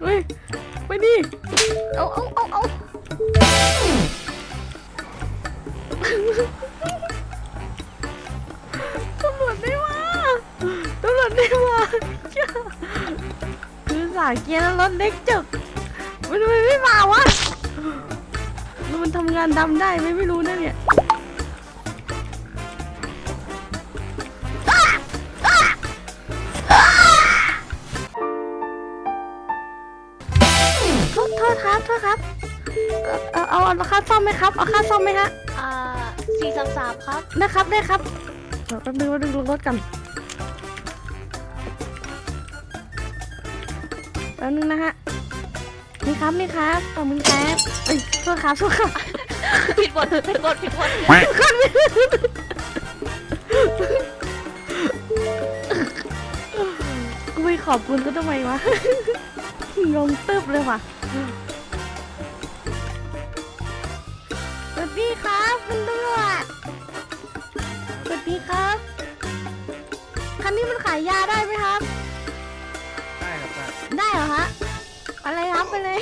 เฮ้ยไปดิเอาเอาเอาเอาตำรวจไม่มาตำรวจไม่มาคือสายเกียร์แล้วรถเล็กจึกมันไมไม่มาวะมันทำงานดำได้ไหมไม่รู้นะเนี่ย โทษครับโทษครับเอ่อเอาเอาเอาค่าซ่อมไหมครับ เอาค่าซ่อมไหมฮะ อ่าสี่สามสามครับนะครับได้ครับเดี๋ยวแป๊บนึงแป๊บนึงลงรถกันแป๊บนึงนะฮะ นี่ครับนี่ครับขอบคุณครับเอ้ยโทษครับโทษครับผิดบทผิดบทผิดบทกูไปขอบคุณก็ทำไมวะ งงตึบเลยว่ะ สวัสดีครับคุณตำรวจสวัสดีครับ คันนี้มันขายยาได้ไหมครับ ได้ครับได้ได้เหรอฮะอะไรครับไปเลย